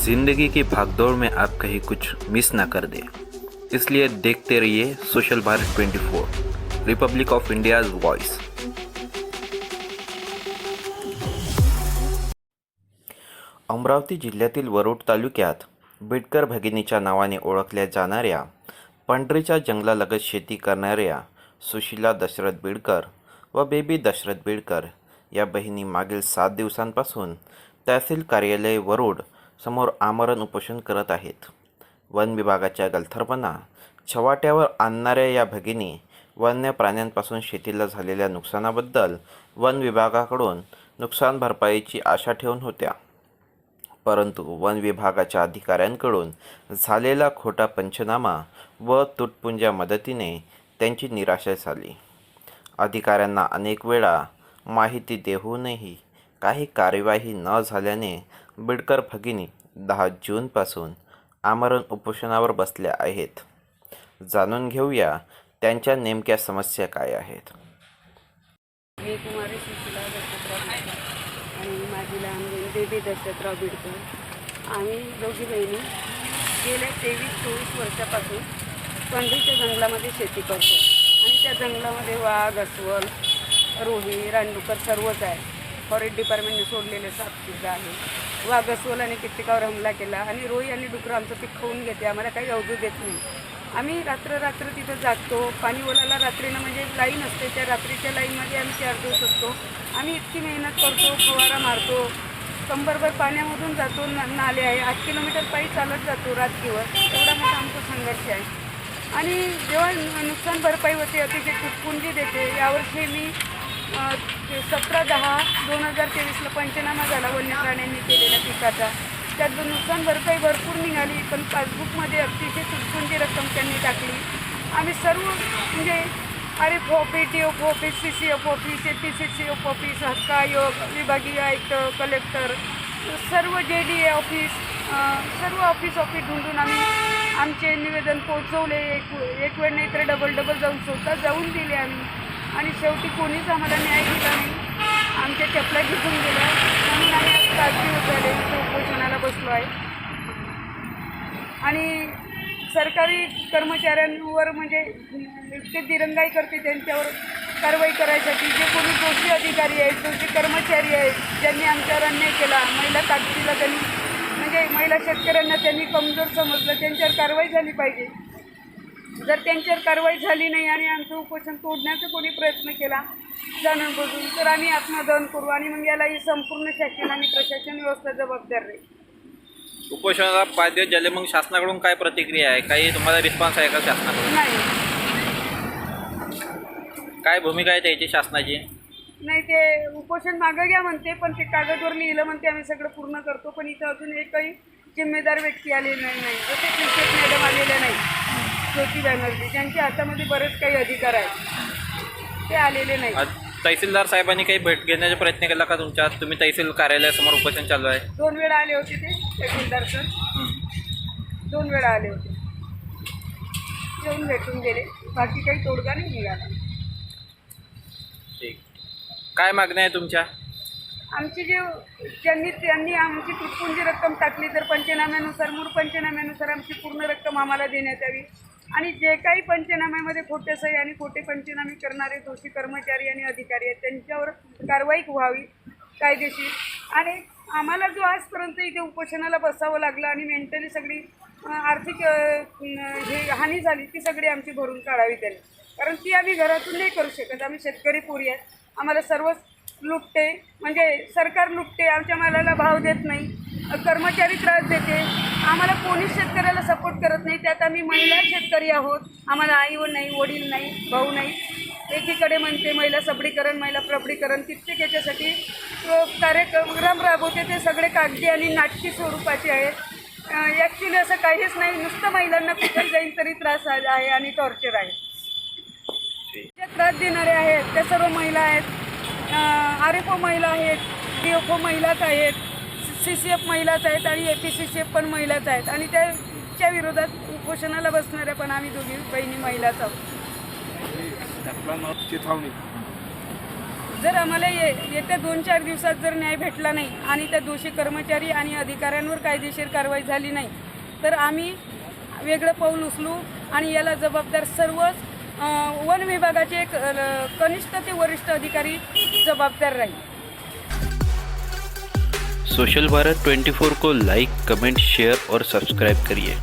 जिंदगी की भागदौड़ में आप कहीं कुछ मिस ना कर दे। इसलिए देखते रहिए social Bharat 24 republic of India's voice Amravati जिल्ह्यातील वरोड तालुक्यात बिडकर भगिनीच्या नावाने ओळखल्या जाणाऱ्या पंढरीच्या जंगलालगत शेती करणाऱ्या सुशिला दशरथ बिडकर व बेबी दशरथ बिडकर या बहिणी मागील सात दिवसांपासून तहसील कार्यालय वरोड समोर आमरण उपोषण करत आहेत. वन विभागाच्या गलथरपणा छवाट्यावर आणणाऱ्या या भगिनी वन्य प्राण्यांपासून शेतीला झालेल्या नुकसानाबद्दल वन विभागाकडून नुकसान भरपाईची आशा ठेवून होत्या. परंतु वन विभागाच्या अधिकाऱ्यांकडून झालेला खोटा पंचनामा व तुटपुंज्या मदतीने त्यांची निराशा झाली. अधिकाऱ्यांना अनेक वेळा माहिती देऊनही काही कार्यवाही न झाल्याने बिडकर भगिनी दहा जूनपासून आमरण उपोषणावर बसल्या आहेत. जाणून घेऊया त्यांच्या नेमक्या समस्या काय आहेत. मी कुमारी सुशिला दत्तराव बिडकर आणि माझी लहान बहीण बेबी दशरथराव बिडकर. आम्ही दोघी बहिणी गेल्या तेवीस चोवीस वर्षापासून पंढरीच्या जंगलामध्ये शेती करतो. आणि त्या जंगलामध्ये वाघ अस्वल रोही रानडुकर सर्वच आहे फॉरेस्ट डिपार्टमेंटने सोडलेले सापसुद्धा आहे वाघ कित्येकावर हमला केला आणि रोई आणि डुकरं आमचं पीक खाऊन घेते. आम्हाला काही अवजू देत नाही. आम्ही रात्र रात्र तिथं जागतो. पाणी ओलाला रात्रीनं म्हणजे लाईन असते. त्या रात्रीच्या लाईनमध्ये आम्ही चार दिवस असतो. आम्ही इतकी मेहनत करतो फवारा मारतो. कंबरभर पाण्यामधून जातो ना नाले आहे. आठ किलोमीटर पायी चालत जातो रात दिवस एवढा मोठा आमचा संघर्ष आहे. आणि जेव्हा नुकसान भरपाई होते अतिशय कुटपुंजी देते. यावर्षी मी सतरा दहा दोन हजार तेवीसला पंचनामा झाला वन्य प्राण्यांनी केलेल्या पिकाचा. त्यात नुकसान भरपाई भरपूर निघाली पण पासबुकमध्ये अतिशय तुटपुंजी रक्कम त्यांनी टाकली. आम्ही सर्व म्हणजे अरे F office D F office C C F office A P C C F office hakka आयोग विभागीय आयुक्त कलेक्टर सर्व जे डी ए ऑफिस सर्व ऑफिस ऑफिस ढूंढून आम्ही आमचे निवेदन पोहोचवले. एक एक वेळ नाही तर डबल डबल जाऊन स्वतः जाऊन दिले आम्ही. आणि शेवटी कोणीच आम्हाला न्याय दिला नाही. आमच्या चपला घेऊन गेल्या. म्हणून आम्ही आज पाच दिवस उपोषणाला बसलो आहे. आणि सरकारी कर्मचाऱ्यांवर म्हणजे ते दिरंगाई करते त्यांच्यावर कारवाई करायसाठी. जे कोणी दोषी अधिकारी आहेत दोषी कर्मचारी आहेत ज्यांनी आमच्यावर अन्याय केला महिला ताकदीला त्यांनी म्हणजे महिला शेतकऱ्यांना त्यांनी कमजोर समजलं त्यांच्यावर कारवाई झाली पाहिजे. जर त्यांच्यावर कारवाई झाली नाही आणि आमचं उपोषण तोडण्याचा कोणी प्रयत्न केला जाणून बुजून तर आम्ही आत्मदहन करू आणि मग याला ही संपूर्ण शासन आणि प्रशासन व्यवस्था जबाबदार राहील. उपोषणाला पाच दिवस झाले मग शासनाकडून काय प्रतिक्रिया आहे? काही तुम्हाला रिस्पॉन्स आहे का शासनाकडून? नाही. काय भूमिका आहे त्याची शासनाची? नाही ते उपोषण मागं घ्या म्हणते पण ते कागदवर लिहिलं म्हणते आम्ही सगळं पूर्ण करतो पण इथं अजून एकही जिम्मेदार व्यक्ती आलेली नाही. नाही जसे क्रिकेट मॅडम आलेल्या नाही. ज्योती बॅनर्जी त्यांच्या हातामध्ये बरेच काही अधिकार आहेत. ते आलेले नाही आज तहसीलदार साहेबांनी काही भेट घेण्याचा प्रयत्न केला का तुमच्या? तुम्ही तहसील कार्यालयासमोर उपोषण चालू आहे. दोन वेळा आले होते ते तहसीलदार सर. दोन वेळा आले होते. येऊन भेटून गेले. बाकी काही तोडगा नाही निघाला. ठीक. काय मागण्या आहे तुमच्या? आमची जे ज्यांनी त्यांनी आमची तुटपुंजी रक्कम टाकली तर पंचनाम्यानुसार मूळ पंचनाम्यानुसार आमची पूर्ण रक्कम आम्हाला देण्यात यावी. आणि जे काही पंचनाम्यामध्ये खोटे सही आणि खोटे पंचनामे करणारे दोषी कर्मचारी आणि अधिकारी आहेत त्यांच्यावर कारवाई व्हावी कायदेशीर. आणि आम्हाला जो आजपर्यंत इथे उपोषणाला बसावं लागलं आणि मेंटली सगळी आर्थिक हे हानी झाली ती सगळी आमची भरून काढावी त्यांनी. कारण ती आम्ही घरातून नाही करू शकत. आम्ही शेतकरी पुरी आहेत. आम्हाला सर्वच लुटते. म्हणजे सरकार लुटते आमच्या मालाला भाव देत नाही कर्मचारी त्रास देते. आम्हाला कोणीच शेतकऱ्याला सपोर्ट करत नाही. त्यात आम्ही महिला शेतकरी आहोत. आम्हाला आई व नाही वडील नाही भाऊ नाही. एकीकडे म्हणते महिला सबळीकरण महिला प्रबळीकरण. कित्येक याच्यासाठी कार्यक्रम राबवते. ते सगळे कागदी आणि नाटकी स्वरूपाचे आहेत. ॲक्च्युली असं काहीच नाही. नुसतं महिलांना कुठेही जाईल तरी त्रास आहे आणि टॉर्चर आहे. ज्या त्रास देणारे आहेत त्या सर्व महिला आहेत. आर एफ ओ महिला आहेत डी एफ ओ महिलाच आहेत सी सी एफ महिलाच आहेत आणि A P C C F पण महिलाच आहेत. आणि त्याच्या विरोधात उपोषणाला बसणाऱ्या पण आम्ही दोघी बहिणी महिलाच आहोत. चिथावणी. जर आम्हाला ये येत्या दोन चार दिवसात जर न्याय भेटला नाही आणि त्या दोषी कर्मचारी आणि अधिकाऱ्यांवर कायदेशीर कारवाई झाली नाही तर आम्ही वेगळं पाऊल उचलू आणि याला जबाबदार सर्वच वन विभागाचे एक कनिष्ठ ते वरिष्ठ अधिकारी जबाबदार राहील. सोशल भारत 24 को लाइक कमेंट शेयर और सब्सक्राइब करिए.